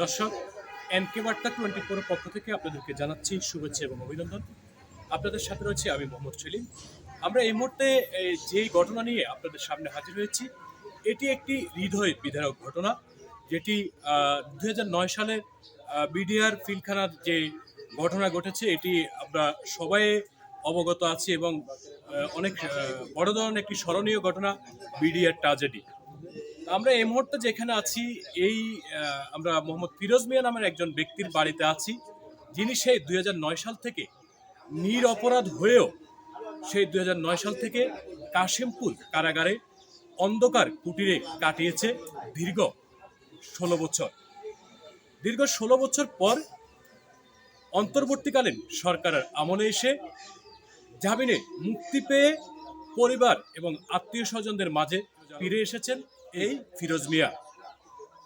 দর্শক, এনকে বার্তা twenty four পক্ষ থেকে আপনাদেরকে জানাচ্ছি শুভেচ্ছা এবং অভিনন্দন। আপনাদের সাথে রয়েছে আমি মোহাম্মদ সেলিম। আমরা এই মুহূর্তে যেই ঘটনা নিয়ে আপনাদের সামনে হাজির হয়েছি, এটি একটি হৃদয় বিধারক ঘটনা, যেটি নয় সালে বিডিআর ফিলখানার যে ঘটনা ঘটেছে, এটি আমরা সবাই অবগত আছি এবং অনেক বড় ধরনের একটি স্মরণীয় ঘটনা, বিডিআর ট্রাজেডি। আমরা এই মুহূর্তে যেখানে আছি, এই আমরা মোহাম্মদ ফিরোজ মিয়া নামের একজন ব্যক্তির বাড়িতে আছি, যিনি সেই দু হাজার নয় সাল থেকে নির অপরাধ হয়েও সেই দু হাজার নয় সাল থেকে কাশিমপুর কারাগারে অন্ধকার কুটিরে কাটিয়েছে দীর্ঘ ষোলো বছর। দীর্ঘ ষোলো বছর পর অন্তর্বর্তীকালীন সরকারের আমলে এসে জামিনে মুক্তি পেয়ে পরিবার এবং আত্মীয় স্বজনদের মাঝে ফিরে এসেছেন এই ফিরোজ মিয়া।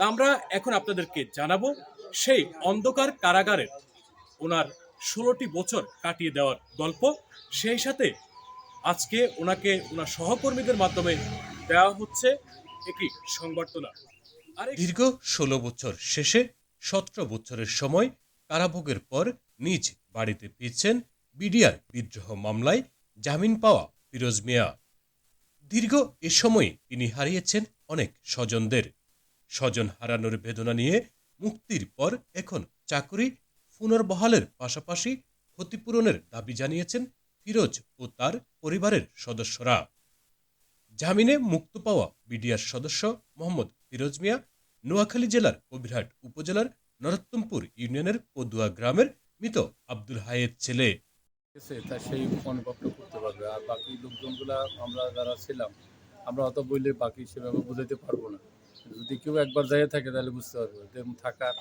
আমরা এখন আপনাদেরকে জানাব, সেই অন্ধকার কারাগারের ওনার ষোলোটি বছর কাটিয়ে দেওয়ার গল্প। সেই সাথে আজকে ওনাকে ওনার সহকর্মীদের মাধ্যমে দেওয়া হচ্ছে একটি সংবর্ধনা। আর দীর্ঘ ষোলো বছর শেষে সতেরো বছরের সময় কারাভোগের পর নিজ বাড়িতে ফিরছেন বিডিআর বিদ্রোহ মামলায় জামিন পাওয়া ফিরোজ মিয়া। দীর্ঘ এ সময়ে তিনি হারিয়েছেন অনেক স্বজনদের। স্বজন হারানোর বেদনা নিয়ে মুক্তির পর এখন চাকরি, পুনর্বহালের পাশাপাশি ক্ষতিপূরণের দাবি জানিয়েছেন ফিরোজ ও তার পরিবারের সদস্যরা। জামিনে মুক্ত পাওয়া বিডিআর সদস্য মোহাম্মদ ফিরোজ মিয়া নোয়াখালী জেলার কবিরহাট উপজেলার নরোত্তমপুর ইউনিয়নের পদুয়া গ্রামের মৃত আব্দুল হায়েদ ছেলে। তা সেই অনুভবটা করতে পারবে আর বাকি লোকজনগুলা আমরা যারা ছিলাম, আমরা অত বললে বাকি সেভাবে বুঝাইতে পারব না। যদি কেউ একবার যাইয়ে থাকে তাহলে বুঝতে পারব যেমন থাকার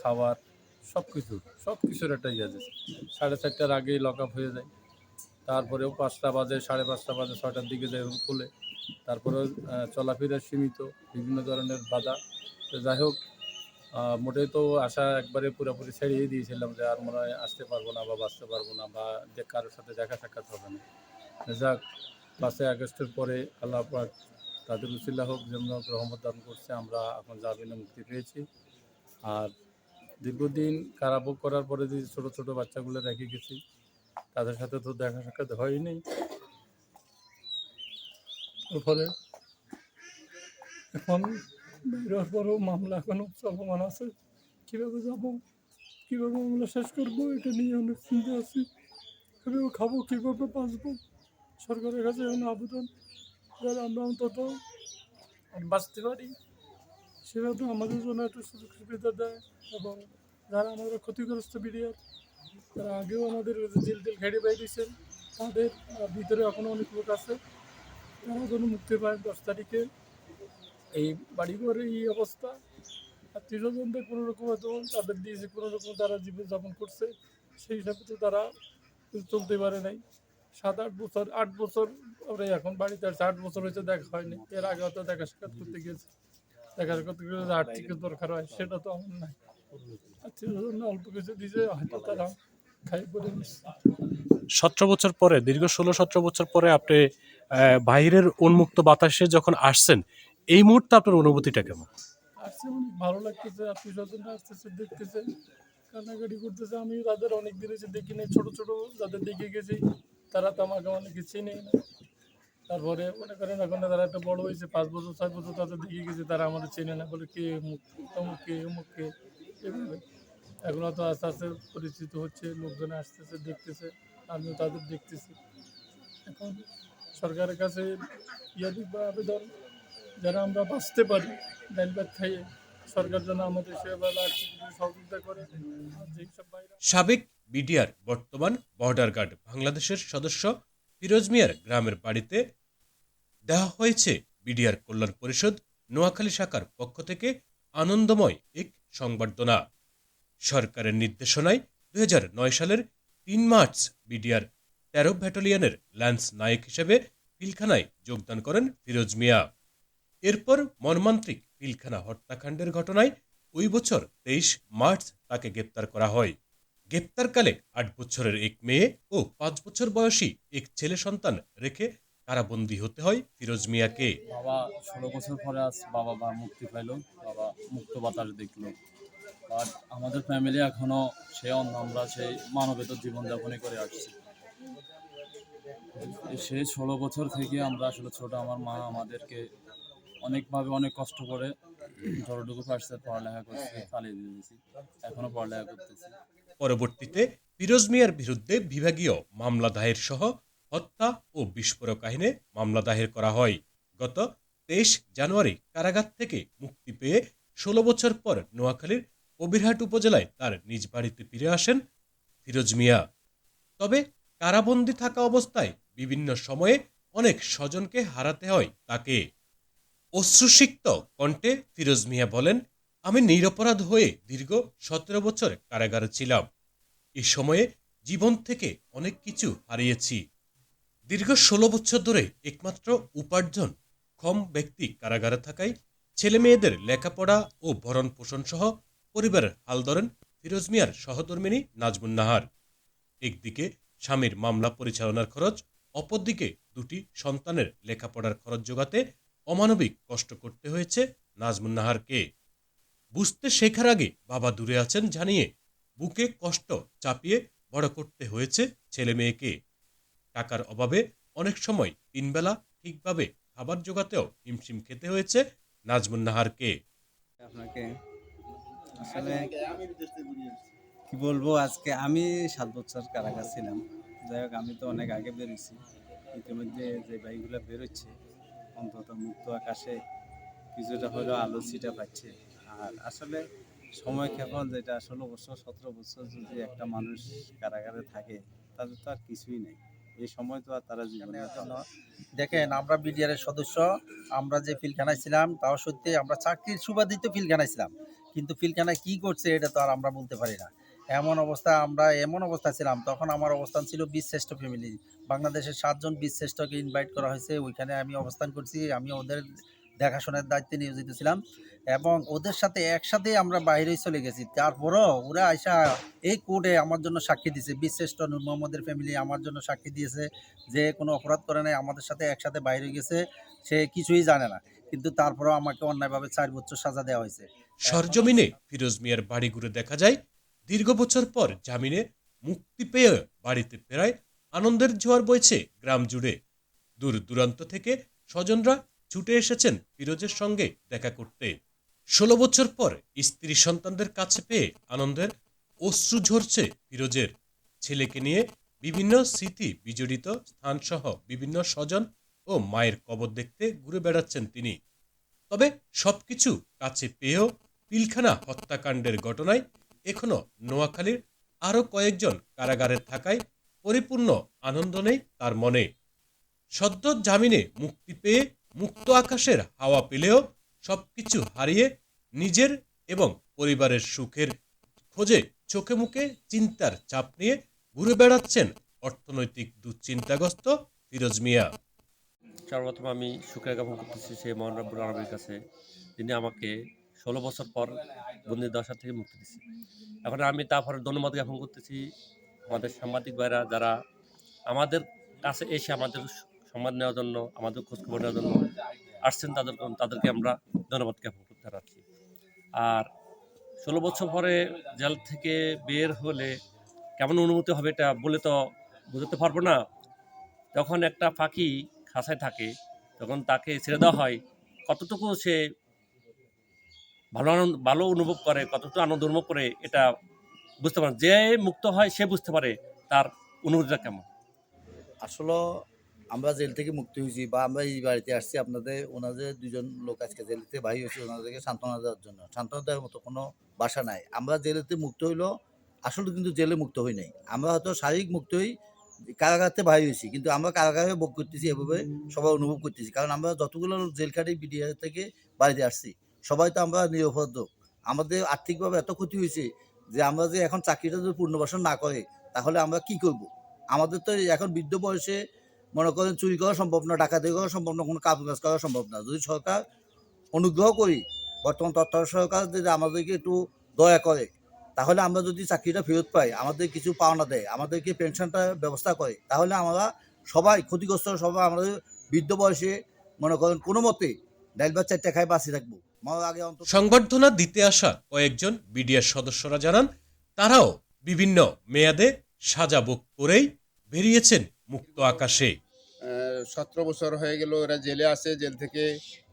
খাবার সব কিছু সব কিছুর একটা ইয়ে আছে। সাড়ে চারটার আগেই লক আপ হয়ে যায়। তারপরেও পাঁচটা বাজে, সাড়ে পাঁচটা বাজে, ছয়টার দিকে যাই খুলে। তারপরেও চলাফেরা সীমিত, বিভিন্ন ধরনের বাধা। তো যাই হোক মোটেই তো আশা একবারে পুরোপুরি ছেড়িয়ে দিয়েছিলাম যে আর মনে হয় আসতে পারব না বা বাঁচতে পারব না বা যে কারোর সাথে দেখা সাক্ষাৎ হবে না। যাক, পাঁচই আগস্টের পরে আল্লাহ পাক তাদের উচিল্লা হোক যেমন রহমত দান করছে, আমরা এখন জামিনে মুক্তি পেয়েছি। আর দীর্ঘদিন কারাভোগ করার পরে যে ছোটো ছোটো বাচ্চাগুলো রেখে গেছি, তাদের সাথে তো দেখা সাক্ষাৎ হয়নি। ফলে এখন বেরোর পরেও মামলা এখনও চলমান আছে। কীভাবে যাব? কীভাবে মামলা শেষ করব? এটা নিয়ে অনেক চিন্তা আছি। কীভাবে খাব কীভাবে বাঁচবো? সরকারের কাছে এখন আবেদন। যারা আমরা অন্তত বাঁচতে পারি। সেভাবে আমাদের জন্য একটু সুযোগ সুবিধা দেয়। এবং যারা আমাদের ক্ষতিগ্রস্ত বিডিআর তারা আগেও আমাদের জেল টেল ঘেড়ে বেরিয়েছেন তাদের আহ, ভিতরে এখনও অনেক লোক আছে। তারা যেন মুক্তি পায় দশ তারিখে। এই বাড়িঘরে এই অবস্থা। আত্মীয় স্বজনদের কোনো রকম হয়তো তাদের দিয়েছে কোনো রকম তারা জীবনযাপন করছে সেই হিসাবে তো তারা চলতে পারে নাই। সাত আট বছর আট বছর ওরা এখন বাড়িতে আসছে আট বছর হয়েছে দেখা হয়নি। এর আগে হয়তো দেখা সাক্ষাৎ করতে গিয়েছে। দেখা সাক্ষাৎ করতে গেলে আর্থিক দরকার হয় সেটা তো আমার নাই। আত্মীয় স্বজন অল্প কিছু দিয়েছে হয়তো তারা খাই করে সতেরো বছর পরে দীর্ঘ ষোলো সতেরো বছর পরে আপনি বাইরের উন্মুক্ত বাতাসে যখন আসছেন এই মুহূর্তে আপনার অনুভূতিটা কেমন? আসছে ভালো লাগতেছে, আত্মীয় স্বজনরা আসতেছে, দেখতেছে, কান্নাকাটি করতেছে। আমি তাদের অনেক দিন হয়েছে দেখি নাই, ছোটো ছোটো যাদের দেখে গেছি, তারা তো আমাকে অনেকে চিনেই না। তারপরে মনে করেন এখন তারা একটা বড় হয়েছে, পাঁচ বছর, ছয় বছর তাদের দেখে গেছে, তারা আমাদের চেনে না, বলে কে অমুক কে অমুক কে, এভাবে। এখন তো আস্তে আস্তে পরিচিত হচ্ছে, লোকজন আসতেছে, দেখতেছে, আমিও তাদের দেখতেছি। এখন সরকারের কাছে ইয়ে দিবা আবেদন যারা আমরা বাঁচতে পারি ভাত খাইয়ে সরকার যেন আমাদের সেভাবে সহযোগিতা করে। সাবেক বিডিআর বর্তমান বর্ডার গার্ড বাংলাদেশের সদস্য ফিরোজ মিয়ার গ্রামের বাড়িতে দেওয়া হয়েছে বিডিআর কল্যাণ পরিষদ নোয়াখালী শাখার পক্ষ থেকে আনন্দময় এক সংবর্ধনা। সরকারের নির্দেশনায় দুই হাজার নয় সালের তিন মার্চ বিডিআর তেরো ব্যাটালিয়নের ল্যান্স নায়ক হিসেবে পিলখানায় যোগদান করেন ফিরোজ মিয়া। এরপর মর্মান্তিক পিলখানা হত্যাকাণ্ডের ঘটনায় ওই বছর তেইশ মার্চ তাকে গ্রেপ্তার করা হয়। গ্রেপ্তারকালে আট বছরের এক মেয়ে ও পাঁচ বছর বয়সী এক ছেলে সন্তান রেখে কারাবন্দী হতে হয় ফিরোজ মিয়াকে। বাবা ষোলো বছর পরে আজ বাবা বা মুক্তি পাইল, বাবা মুক্ত বাতাস দেখল। বাট আমাদের ফ্যামিলি এখনও সে অন্য আমরা সেই মানবেতর জীবনযাপনই করে আসছি। সেই ষোলো বছর থেকে আমরা আসলে ছোট, আমার মা আমাদেরকে অনেকভাবে অনেক কষ্ট করে যতটুকু পারছে পড়ালেখা করছে, চালিয়ে দিয়েছি। এখনও পড়ালেখা করতেছি। পরবর্তীতে ফিরোজ মিয়ার বিরুদ্ধে বিভাগীয় মামলা দায়ের সহ হত্যা ও বিস্ফোরক আইনে মামলা দায়ের করা হয়। গত তেইশ জানুয়ারি কারাগার থেকে মুক্তি পেয়ে ষোলো বছর পর নোয়াখালীর কবিরহাট উপজেলায় তার নিজ বাড়িতে ফিরে আসেন ফিরোজ মিয়া। তবে কারাবন্দী থাকা অবস্থায় বিভিন্ন সময়ে অনেক স্বজনকে হারাতে হয় তাকে। অশ্রুসিক্ত কণ্ঠে ফিরোজ মিয়া বলেন, আমি নিরপরাধ হয়ে দীর্ঘ সতেরো বছর কারাগারে ছিলাম। এ সময়ে জীবন থেকে অনেক কিছু হারিয়েছি। দীর্ঘ ষোলো বছর ধরে একমাত্র উপার্জন ক্ষম ব্যক্তি কারাগারে থাকায় ছেলে মেয়েদের লেখাপড়া ও ভরণ পোষণ সহ পরিবারের হাল ধরেন ফিরোজ মিয়ার সহধর্মিনী নাজমুন নাহার। একদিকে স্বামীর মামলা পরিচালনার খরচ, অপরদিকে দুটি সন্তানের লেখাপড়ার খরচ জোগাতে অমানবিক কষ্ট করতে হয়েছে নাজমুন নাহারকে। বুঝতে শেখার আগে বাবা দূরে আছেন জানিয়ে বুকে কষ্ট চাপিয়ে বড় করতে হয়েছে ছেলে মেয়েকে। টাকার অভাবে অনেক সময় তিনবেলা ঠিকভাবে খাবার জোগাতেও হিমশিম খেতে হয়েছে নাজমুন নাহারকে। আপনাকে? আসলে কি বলব, আজকে আমি সাত বছর কারাগার ছিলাম। যাই হোক, আমি তো অনেক আগে বেরোছি ইতিমধ্যে যে বাইকগুলো বেরোচ্ছে অন্তত মুক্ত আকাশে কিছুটা হলেও আলো ছিটা পাচ্ছে। আর আসলে সময় ক্ষেপণ যেটা ষোলো বছর সতেরো বছর যদি একটা মানুষ কারাগারে থাকে তাদের তো আর কিছুই নেই। এই সময় তো আর তারা জীবনে জন্য দেখেন আমরা বিডিআরের সদস্য আমরা যে ফিলখানায় ছিলাম তাও সত্যি আমরা চাকরির সুবাদিত ফিলখানায় ছিলাম। কিন্তু ফিলখানায় কি করছে এটা তো আর আমরা বলতে পারি না। এমন অবস্থা, আমরা এমন অবস্থা ছিলাম, তখন আমার অবস্থান ছিল বীরশ্রেষ্ঠ ফ্যামিলি বাংলাদেশের সাতজন বীরশ্রেষ্ঠকে ইনভাইট করা হয়েছে, ওইখানে আমি অবস্থান করছি, আমি ওদের দেখাশোনার দায়িত্বে নিয়োজিত ছিলাম। এবং ওদের সাথে একসাথে আমরা বাইরে চলে গেছি। তারপরও ওরা আইসা এই কোর্টে আমার জন্য সাক্ষী দিয়েছে বীরশ্রেষ্ঠ নূর মোহাম্মদের ফ্যামিলি আমার জন্য সাক্ষী দিয়েছে যে কোনো অপরাধ করে নাই, আমাদের সাথে একসাথে বাইরে গেছে, সে কিছুই জানে না। কিন্তু তারপরও আমাকে অন্যায়ভাবে চার বছর সাজা দেওয়া হয়েছে। সরজমিনে ফিরোজ মিয়ার বাড়ি ঘুরে দেখা যায় দীর্ঘ বছর পর জামিনে মুক্তি পেয়ে বাড়িতে ফেরায় আনন্দের জোয়ার বইছে গ্রাম জুড়ে। দূর দূরান্ত থেকে স্বজনরা ছুটে এসেছেন ফিরোজের সঙ্গে দেখা করতে। ষোলো বছর পর স্ত্রী সন্তানদের কাছে পেয়ে আনন্দের অশ্রু ঝরছে ফিরোজের। ছেলেকে নিয়ে বিভিন্ন স্মৃতি বিজড়িত স্থানসহ বিভিন্ন স্বজন ও মায়ের কবর দেখতে ঘুরে বেড়াচ্ছেন তিনি। তবে সবকিছু কাছে পেয়েও পিলখানা হত্যাকাণ্ডের ঘটনায় এখনও নোয়াখালীর আরও কয়েকজন কারাগারে থাকায় পরিপূর্ণ আনন্দ নেই তার মনে। সদ্য জামিনে মুক্তি পেয়ে মুক্ত আকাশের হাওয়া পেলেও সবকিছু হারিয়ে নিজের এবং পরিবারের সুখের খোঁজে চোখে মুখে চিন্তার চাপ নিয়ে ঘুরে বেড়াচ্ছেন অর্থনৈতিক দুশ্চিন্তাগ্রস্ত ফিরোজ মিয়া। সর্বপ্রথম আমি শুক্রিয়া জ্ঞাপন করতেছি সেই মহান কাছে। যিনি আমাকে ষোলো বছর পর বন্দি দশা থেকে মুক্তি দিচ্ছে এখন আমি তারপরে ধন্যবাদ জ্ঞাপন করতেছি আমাদের সাংবাদিক ভাইরা যারা আমাদের কাছে এসে আমাদের সংবাদ নেওয়ার জন্য, আমাদের খোঁজখবর নেওয়ার জন্য আসছেন তাদের তাদেরকে আমরা ধন্যবাদ জ্ঞাপন করতে রাখছি। আর ষোলো বছর পরে জেল থেকে বের হলে কেমন অনুভূতি হবে এটা বলে তো বোঝাতে পারব না। যখন একটা পাখি খাসায় থাকে তখন তাকে ছেড়ে দেওয়া হয়, কতটুকু সে ভালো ভালো অনুভব করে, কতটুকু আনন্দ অনুভব করে এটা বুঝতে পারে যে মুক্ত হয়, সে বুঝতে পারে তার অনুভূতিটা কেমন। আসলে আমরা জেল থেকে মুক্তি হয়েছি বা আমরা এই বাড়িতে আসছি, আপনাদের ওনাদের দুজন লোক আজকে জেল থেকে বাহির হয়েছে, ওনাদেরকে সান্ত্বনা দেওয়ার জন্য। সান্ত্বনা দেওয়ার মতো কোনো বাসা নাই। আমরা জেলেতে মুক্ত হইল, আসলে কিন্তু জেলে মুক্ত হই নাই। আমরা হয়তো শারীরিক মুক্ত হই, কারাগারতে বাহির হয়েছি, কিন্তু আমরা কারাগারে ভোগ করতেছি, এভাবে সবাই অনুভব করতেছি। কারণ আমরা যতগুলো জেল কাটি বিডিআর থেকে বাড়িতে আসছি সবাই তো আমরা নিরাপদ আমাদের আর্থিকভাবে এত ক্ষতি হয়েছে যে আমরা যে এখন চাকরিটা যদি পুনর্বাসন না করে, তাহলে আমরা কি করব? আমাদের তো এখন বৃদ্ধ বয়সে মনে করেন চুরি করা সম্ভব না, ডাকাতি করা সম্ভব না, কোনো কাজ কাজ করা সম্ভব না। যদি সরকার অনুগ্রহ করি, বর্তমান তত্ত্বাবধায়ক সরকার যদি আমাদেরকে একটু দয়া করে, তাহলে আমরা যদি চাকরিটা ফেরত পাই, আমাদের কিছু পাওনা দেয়, আমাদেরকে পেনশনটা ব্যবস্থা করে, তাহলে আমরা সবাই ক্ষতিগ্রস্ত সবাই আমাদের বৃদ্ধ বয়সে মনে করেন কোনো মতে ডাইল বা চারটা খাই বাঁচিয়ে থাকব সংবর্ধনা দিতে আসা কয়েকজন বিডিআর সদস্যরা জানান তারাও বিভিন্ন মেয়াদে সাজা ভোগ করেই বেরিয়েছেন মুক্ত আকাশে। সতেরো বছর হয়ে গেল এরা জেলে আছে জেল থেকে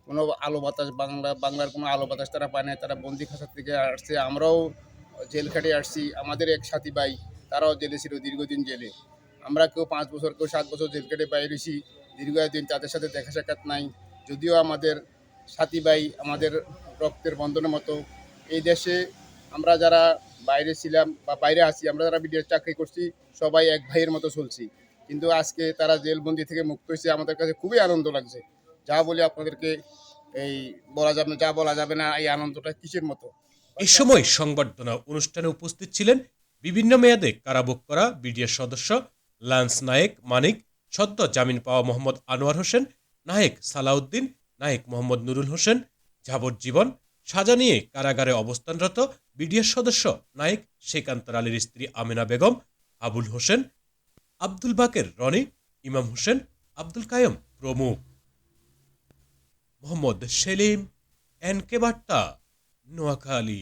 কোনো আলো বাতাস বাংলা বাংলার কোনো আলো বাতাস তারা পায় না তারা বন্দি খাঁচা থেকে আসছে। আমরাও জেল খাটে আসছি আমাদের এক সাথী ভাই তারাও জেলে ছিল দীর্ঘদিন জেলে। আমরা কেউ পাঁচ বছর কেউ সাত বছর জেল কেটে বাইরেছি দীর্ঘদিন তাদের সাথে দেখা সাক্ষাৎ নাই যদিও আমাদের সাথী ভাই আমাদের রক্তের বন্ধনের মতো। এই দেশে আমরা যারা বাইরে ছিলাম বা বাইরে আছি, আমরা যারা বিডিএস চাকরি করছি, সবাই এক ভাইয়ের মতো চলছি। কিন্তু আজকে তারা জেলবন্দি থেকে মুক্ত হয়েছে, আমাদের কাছে খুবই আনন্দ লাগছে। যা বলে আপনাদেরকে এই বলা যাবে যা বলা যাবে না, এই আনন্দটা কিসের মতো? এ সময় সংবর্ধনা অনুষ্ঠানে উপস্থিত ছিলেন বিভিন্ন মেয়াদে কারাভোগ করা বিডিআর সদস্য লান্স নায়েক মানিক, সদ্য জামিন পাওয়া মোহাম্মদ আনোয়ার হোসেন, নায়েক সালাউদ্দিন নায়েক মোহাম্মদ নুরুল হোসেন, যাবজ্জীবন সাজা নিয়ে কারাগারে অবস্থানরত বিডিএস সদস্য নায়েক শেকান্তর আলীর স্ত্রী আমিনা বেগম, আবুল হোসেন, আব্দুল বাকের রনি, ইমাম হোসেন, আব্দুল কায়ম প্রমুখ। মোহাম্মদ সেলিম, এন কে বার্তা নোয়াখালী।